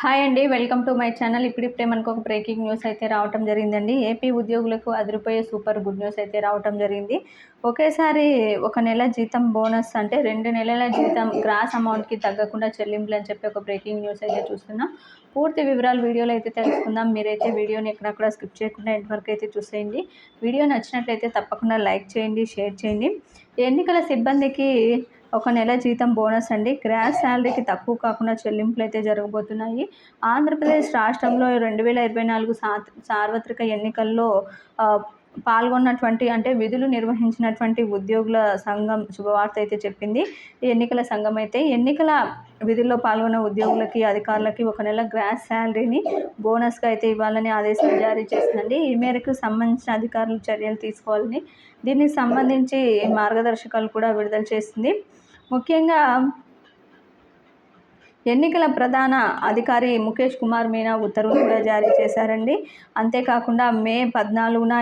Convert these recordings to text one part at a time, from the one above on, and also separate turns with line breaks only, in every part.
Hi అండి welcome to my channel. ఇప్పుడిప్పుడే మనకు ఒక బ్రేకింగ్ న్యూస్ అయితే రావటం జరిగిందండి. ఏపీ ఉద్యోగులకు అదిరిపోయే సూపర్ గుడ్ న్యూస్ అయితే రావటం జరిగింది. ఒకేసారి ఒక నెల జీతం బోనస్ అంటే రెండు నెలల జీతం గ్రాస్ అమౌంట్కి తగ్గకుండా చెల్లింపులు అని చెప్పి ఒక బ్రేకింగ్ న్యూస్ అయితే చూస్తున్నాం. పూర్తి వివరాలు వీడియోలో అయితే తెలుసుకుందాం. మీరైతే వీడియోని ఎక్కడక్కడ స్కిప్ చేయకుండా ఎంతవరకు అయితే చూసేయండి. వీడియో నచ్చినట్లయితే తప్పకుండా లైక్ చేయండి షేర్ చేయండి. ఎన్నికల సిబ్బందికి ఒక నెల జీతం బోనస్ అండి. గ్రాస్ శాలరీకి తక్కువ కాకుండా చెల్లింపులు అయితే జరగబోతున్నాయి. ఆంధ్రప్రదేశ్ రాష్ట్రంలో రెండు వేల ఇరవై నాలుగు సార్వత్రిక ఎన్నికల్లో పాల్గొన్నటువంటి అంటే విధులు నిర్వహించినటువంటి ఉద్యోగుల సంఘం శుభవార్త అయితే చెప్పింది. ఎన్నికల సంఘం అయితే ఎన్నికల విధుల్లో పాల్గొన్న ఉద్యోగులకి అధికారులకి ఒక నెల గ్రాస్ శాలరీని బోనస్గా అయితే ఇవ్వాలని ఆదేశాలు జారీ చేసిందండి. ఈ మేరకు సంబంధించిన అధికారులు చర్యలు తీసుకోవాలని దీనికి సంబంధించి మార్గదర్శకాలు కూడా విడుదల చేసింది. ముఖ్యంగా ఎన్నికల ప్రధాన అధికారి ముఖేష్ కుమార్ మీనా ఉత్తర్వులు కూడా జారీ చేశారండి. అంతేకాకుండా మే పద్నాలుగున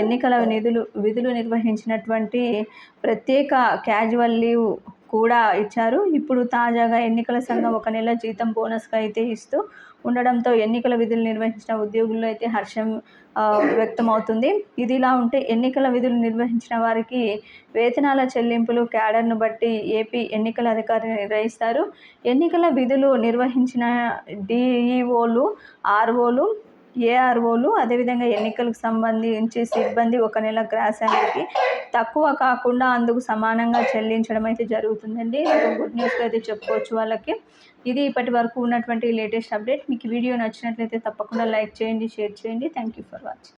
ఎన్నికల నిధులు విధులు నిర్వహించినటువంటి ప్రత్యేక క్యాజువల్ లీవ్ కూడా ఇచ్చారు. ఇప్పుడు తాజాగా ఎన్నికల సంఘం ఒక నెల జీతం బోనస్గా అయితే ఇస్తూ ఉండడంతో ఎన్నికల విధులు నిర్వహించిన ఉద్యోగుల్లో అయితే హర్షం వ్యక్తమవుతుంది. ఇది ఇలా ఉంటే ఎన్నికల విధులు నిర్వహించిన వారికి వేతనాల చెల్లింపులు క్యాడర్ను బట్టి ఏపీ ఎన్నికల అధికారి నిర్వహిస్తారు ఎన్నికల విధులు నిర్వహించిన డిఈఓలు ఆర్ఓలు ఏఆర్ఓలు అదేవిధంగా ఎన్నికలకు సంబంధించి సిబ్బంది ఒక నెల గ్రాసానికి తక్కువ కాకుండా అందుకు సమానంగా చెల్లించడం అయితే జరుగుతుందండి గుడ్ న్యూస్ అయితే చెప్పుకోవచ్చు వాళ్ళకి. ఇది ఇప్పటి వరకు ఉన్నటువంటి లేటెస్ట్ అప్డేట్. మీకు వీడియో నచ్చినట్లయితే తప్పకుండా లైక్ చేయండి షేర్ చేయండి. Thank you for watching